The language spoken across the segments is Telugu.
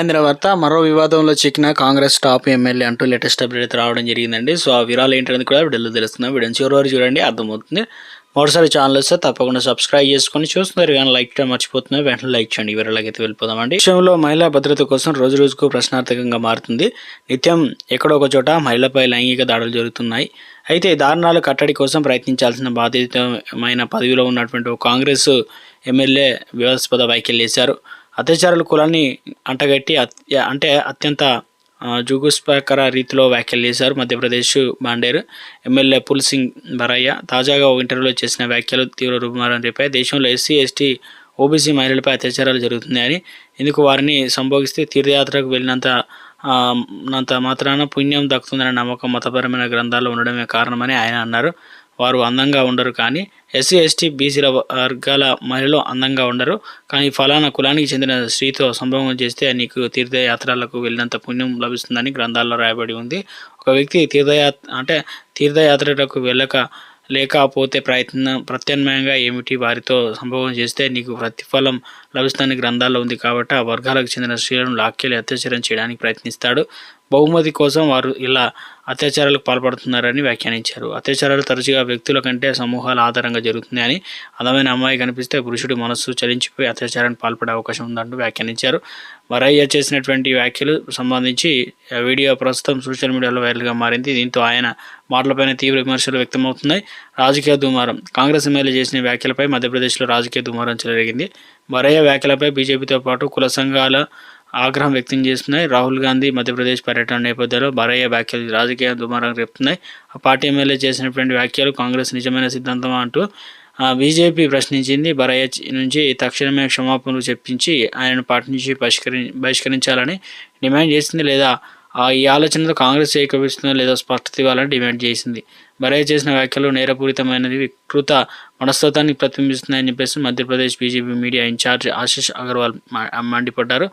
అందిన వార్త. మరో వివాదంలో చిక్కిన కాంగ్రెస్ టాప్ ఎమ్మెల్యే అంటూ లేటెస్ట్ అప్డేట్ అయితే రావడం జరిగిందండి. సో ఆ వివరాలు ఏంటనేది కూడా వీడియోలో తెలుస్తున్నాం. వీడియో చివరి వరకు చూడండి అర్థమవుతుంది. మరోసారి ఛానల్ వస్తే తప్పకుండా సబ్స్క్రైబ్ చేసుకొని చూస్తున్నారు. కానీ లైక్ చేయడం మర్చిపోతున్నారు. వెంటనే లైక్ చేయండి. వివరాలకి వెళ్ళిపోదామండి. విషయంలో మహిళా భద్రత కోసం రోజు రోజుకు ప్రశ్నార్థకంగా మారుతుంది. నిత్యం ఎక్కడో ఒక చోట మహిళలపై లైంగిక దాడులు జరుగుతున్నాయి. అయితే దారుణాలు కట్టడి కోసం ప్రయత్నించాల్సిన బాధ్యతమైన పదవిలో ఉన్నటువంటి ఒక కాంగ్రెస్ ఎమ్మెల్యే వివాదాస్పద వ్యాఖ్యలు చేశారు. అత్యాచారుల కులాన్ని అంటగట్టి అంటే అత్యంత జుగుస్పకర రీతిలో వ్యాఖ్యలు చేశారు మధ్యప్రదేశ్ బాండేరు ఎమ్మెల్యే పుల్ సింగ్ బరయ్య తాజాగా ఒక ఇంటర్వ్యూలో చేసిన వ్యాఖ్యలు తీవ్ర రూపుమారం రేపాయి దేశంలో ఎస్సీ ఎస్టీ ఓబీసీ మహిళలపై అత్యాచారాలు జరుగుతున్నాయని ఇందుకు వారిని సంభోగిస్తే తీర్థయాత్రకు వెళ్ళినంత అంత నంత మాత్రాన పుణ్యం దక్కుతుందనే నమ్మకం మతపరమైన గ్రంథాల్లో ఉండడమే కారణమని ఆయన అన్నారు. వారు అందంగా ఉండరు కానీ ఎస్సీ ఎస్టీ బీసీల వర్గాల మహిళలు అందంగా ఉండరు. కానీ ఫలానా కులానికి చెందిన స్త్రీతో సంభోగం చేస్తే నీకు తీర్థయాత్రలకు వెళ్ళినంత పుణ్యం లభిస్తుందని గ్రంథాల్లో రాయబడి ఉంది. ఒక వ్యక్తి తీర్థయాత్ర అంటే తీర్థయాత్రలకు వెళ్ళక లేకపోతే ప్రయత్నం ప్రత్యామ్నాయంగా ఏమిటి? వారితో సంభవం చేస్తే నీకు ప్రతిఫలం లభిస్తుందని గ్రంథాల్లో ఉంది కాబట్టి ఆ వర్గాలకు చెందిన స్త్రీలను లాక్కెళ్ళి అత్యాచారం చేయడానికి ప్రయత్నిస్తాడు. బహుమతి కోసం వారు ఇలా అత్యాచారాలకు పాల్పడుతున్నారని వ్యాఖ్యానించారు. అత్యాచారాలు తరచుగా వ్యక్తుల కంటే సమూహాల ఆధారంగా జరుగుతున్నాయని అందమైన అమ్మాయి కనిపిస్తే పురుషుడి మనస్సు చలించిపోయి అత్యాచారానికి పాల్పడే అవకాశం ఉందంటూ వ్యాఖ్యానించారు. వరయ్య చేసినటువంటి వ్యాఖ్యలు సంబంధించి వీడియో ప్రస్తుతం సోషల్ మీడియాలో వైరల్గా మారింది. దీంతో ఆయన మాటలపైన తీవ్ర విమర్శలు వ్యక్తమవుతున్నాయి. రాజకీయ దుమారం. కాంగ్రెస్ ఎమ్మెల్యే చేసిన వ్యాఖ్యలపై మధ్యప్రదేశ్లో రాజకీయ దుమారం చెలరేగింది. వరయ్య వ్యాఖ్యలపై బీజేపీతో పాటు కుల సంఘాల ఆగ్రహం వ్యక్తం చేస్తున్నాయి. రాహుల్ గాంధీ మధ్యప్రదేశ్ పర్యటన నేపథ్యంలో బరయ్య వ్యాఖ్యలు రాజకీయ దుమారం రేపుతున్నాయి. ఆ పార్టీ ఎమ్మెల్యే చేసినటువంటి వ్యాఖ్యలు కాంగ్రెస్ నిజమైన సిద్ధాంతం అంటూ ఆ, బీజేపీ ప్రశ్నించింది. బరయ్య నుంచి తక్షణమే క్షమాపణలు చెప్పించి ఆయనను పార్టీ నుంచి బహిష్కరి బహిష్కరించాలని డిమాండ్ చేసింది లేదా ఈ ఆలోచనలో కాంగ్రెస్ ఏకవిస్తుందో లేదా స్పష్టత ఇవ్వాలని డిమాండ్ చేసింది. బరయ్య చేసిన వ్యాఖ్యలు నేరపూరితమైనది. వికృత మనస్తత్వాన్ని ప్రతిబింబిస్తున్నాయని చెప్పేసి Madhya Pradesh BJP media incharge Ashish Agarwal మా- మండిపడ్డారు.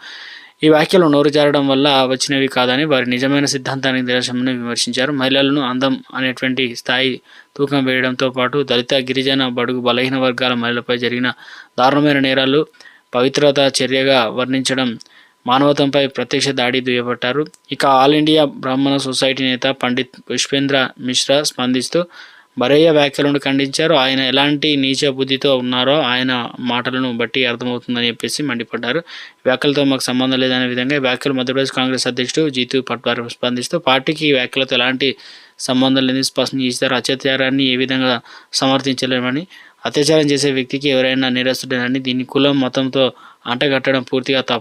ఈ వ్యాఖ్యలు నోరు జారడం వల్ల వచ్చినవి కాదని వారి నిజమైన సిద్ధాంతానికి నిదర్శనమని విమర్శించారు. మహిళలను అందం అనేటువంటి స్థాయి తూకం వేయడంతో పాటు దళిత గిరిజన బడుగు బలహీన వర్గాల మహిళలపై జరిగిన దారుణమైన నేరాలు పవిత్రత చర్యగా వర్ణించడం మానవతంపై ప్రత్యక్ష దాడి దుయ్యబట్టారు ఇక ఆల్ ఇండియా బ్రాహ్మణ సొసైటీ నేత పండిత్ పుష్పేంద్ర మిశ్రా స్పందిస్తూ బరయ్య వ్యాఖ్యలను ఖండించారు. ఆయన ఎలాంటి నీచ బుద్ధితో ఉన్నారో ఆయన మాటలను బట్టి అర్థమవుతుందని చెప్పేసి మండిపడ్డారు. వ్యాఖ్యలతో మాకు సంబంధం లేదనే విధంగా వ్యాఖ్యలు మధ్యప్రదేశ్ కాంగ్రెస్ అధ్యక్షుడు జీతు పట్వార్ స్పందిస్తూ పార్టీకి వ్యాఖ్యలతో ఎలాంటి సంబంధం లేని స్పష్టం చేశారు. అత్యాచారాన్ని ఏ విధంగా సమర్థించలేమని అత్యాచారం చేసే వ్యక్తికి ఎవరైనా నేరస్తుడేనని దీన్ని కులం మతంతో అంటగట్టడం పూర్తిగా తప్పు.